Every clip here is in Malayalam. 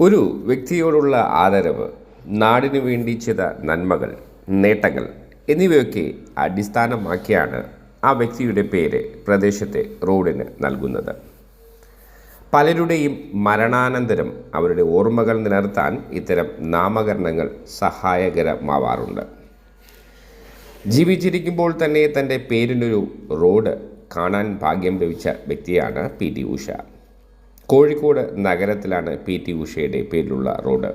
ഒരു വ്യക്തിയോടുള്ള ആദരവ് നാടിനു വേണ്ടി ചെയ്ത നന്മകൾ നേട്ടങ്ങൾ എന്നിവയൊക്കെ അടിസ്ഥാനമാക്കിയാണ് ആ വ്യക്തിയുടെ പേര് പ്രദേശത്തെ റോഡിന് നൽകുന്നത്. പലരുടെയും മരണാനന്തരം അവരുടെ ഓർമ്മകൾ നിലനിർത്താൻ ഇത്തരം നാമകരണങ്ങൾ സഹായകരമാവാറുണ്ട്. ജീവിച്ചിരിക്കുമ്പോൾ തന്നെ തന്റെ പേരിനൊരു റോഡ് കാണാൻ ഭാഗ്യം ലഭിച്ച വ്യക്തിയാണ് പി. ടി. ഉഷ. കോഴിക്കോട് നഗരത്തിലാണ് പി ടി ഉഷയുടെ പേരിലുള്ള റോഡ്.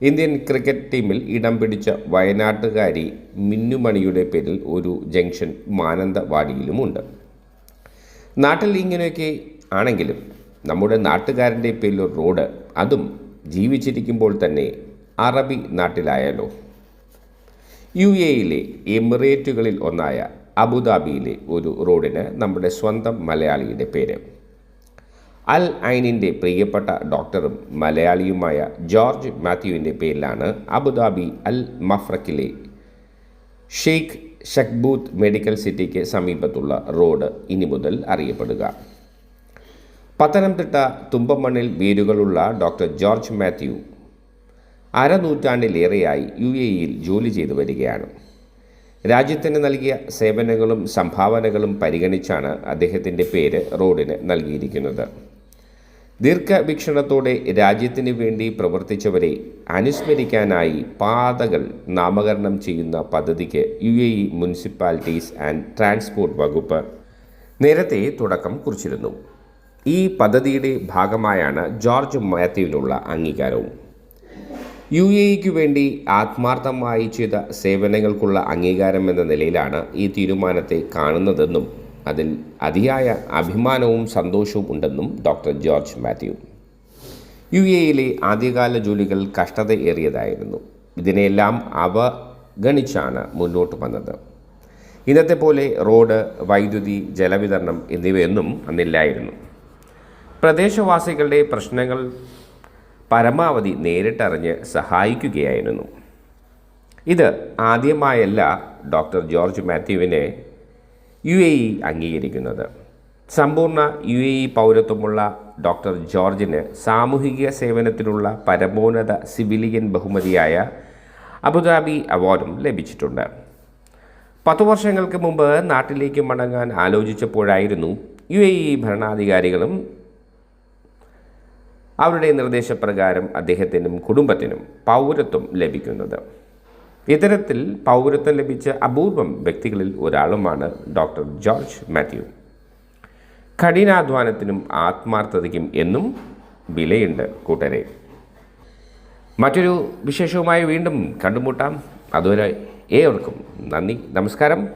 ഇന്ത്യൻ ക്രിക്കറ്റ് ടീമിൽ ഇടം പിടിച്ച വയനാട്ടുകാരി മിന്നുമണിയുടെ പേരിൽ ഒരു ജംഗ്ഷൻ മാനന്തവാടിയിലുമുണ്ട്. നാട്ടിൽ ഇങ്ങനെയൊക്കെ ആണെങ്കിലും നമ്മുടെ നാട്ടുകാരന്റെ പേരിൽ റോഡ് അതും ജീവിച്ചിരിക്കുമ്പോൾ തന്നെ അറബി നാട്ടിലായാലോ? യു എയിലെ എമിറേറ്റുകളിൽ ഒന്നായ അബുദാബിയിലെ ഒരു റോഡിന് നമ്മുടെ സ്വന്തം മലയാളിയുടെ പേര്. അൽ ഐനിന്റെ പ്രിയപ്പെട്ട ഡോക്ടറും മലയാളിയുമായ ജോർജ് മാത്യുവിന്റെ പേരിലാണ് അബുദാബി അൽ മഫ്രക്കിലെ ഷെയ്ഖ് ഷക്ബൂത്ത് മെഡിക്കൽ സിറ്റിക്ക് സമീപത്തുള്ള റോഡ് ഇനി മുതൽ അറിയപ്പെടുക. പത്തനംതിട്ട തുമ്പമണ്ണിൽ വേരുകളുള്ള ഡോക്ടർ ജോർജ് മാത്യു അരനൂറ്റാണ്ടിലേറെയായി യു എ ഇയിൽ ജോലി ചെയ്തു വരികയാണ്. രാജ്യത്തിന് നൽകിയ സേവനങ്ങളും സംഭാവനകളും പരിഗണിച്ചാണ് അദ്ദേഹത്തിന്റെ പേര് റോഡിന് നൽകിയിരിക്കുന്നത്. ദീർഘവീക്ഷണത്തോടെ രാജ്യത്തിന് വേണ്ടി പ്രവർത്തിച്ചവരെ അനുസ്മരിക്കാനായി പാതകൾ നാമകരണം ചെയ്യുന്ന പദ്ധതിക്ക് U A E municipalities and transport വകുപ്പ് നേരത്തെ തുടക്കം കുറിച്ചിരുന്നു. ഈ പദ്ധതിയുടെ ഭാഗമായാണ് ജോർജ് മാത്യുവിനുള്ള അംഗീകാരവും. യു എ ഇക്ക് വേണ്ടി ആത്മാർത്ഥമായി ചെയ്ത സേവനങ്ങൾക്കുള്ള അംഗീകാരം എന്ന നിലയിലാണ് ഈ തീരുമാനത്തെ കാണുന്നതെന്നും അതിൽ അതിയായ അഭിമാനവും സന്തോഷവും ഉണ്ടെന്നും ഡോക്ടർ ജോർജ് മാത്യു. യു എയിലെ ആദ്യകാല ജോലികൾ കഷ്ടതയേറിയതായിരുന്നു. ഇതിനെയെല്ലാം അവഗണിച്ചാണ് മുന്നോട്ട് വന്നത്. ഇന്നത്തെ പോലെ റോഡ് വൈദ്യുതി ജലവിതരണം എന്നിവയൊന്നും അന്നില്ലായിരുന്നു. പ്രദേശവാസികളുടെ പ്രശ്നങ്ങൾ പരമാവധി നേരിട്ടറിഞ്ഞ് സഹായിക്കുകയായിരുന്നു. ഇത് ആദ്യമായല്ല ഡോക്ടർ ജോർജ് മാത്യുവിനെ യു എ ഇ അംഗീകരിക്കുന്നത്. സമ്പൂർണ യു എ ഇ പൗരത്വമുള്ള ഡോക്ടർ ജോർജിന് സാമൂഹിക സേവനത്തിനുള്ള പരമോന്നത സിവിലിയൻ ബഹുമതിയായ അബുദാബി അവാർഡും ലഭിച്ചിട്ടുണ്ട്. പത്തു വർഷങ്ങൾക്ക് മുമ്പ് നാട്ടിലേക്ക് മടങ്ങാൻ ആലോചിച്ചപ്പോഴായിരുന്നു യു എ ഇ ഭരണാധികാരികളും അവരുടെ നിർദ്ദേശപ്രകാരം അദ്ദേഹത്തിനും കുടുംബത്തിനും പൗരത്വം ലഭിക്കുന്നത്. ഇത്തരത്തിൽ പൗരത്വം ലഭിച്ച അപൂർവം വ്യക്തികളിൽ ഒരാളുമാണ് ഡോക്ടർ ജോർജ് മാത്യു. കഠിനാധ്വാനത്തിനും ആത്മാർത്ഥതയ്ക്കും എന്നും വിലയുണ്ട് കൂട്ടരെ. മറ്റൊരു വിശേഷവുമായി വീണ്ടും കണ്ടുമുട്ടാം. അതുവരെ ഏവർക്കും നന്ദി. നമസ്കാരം.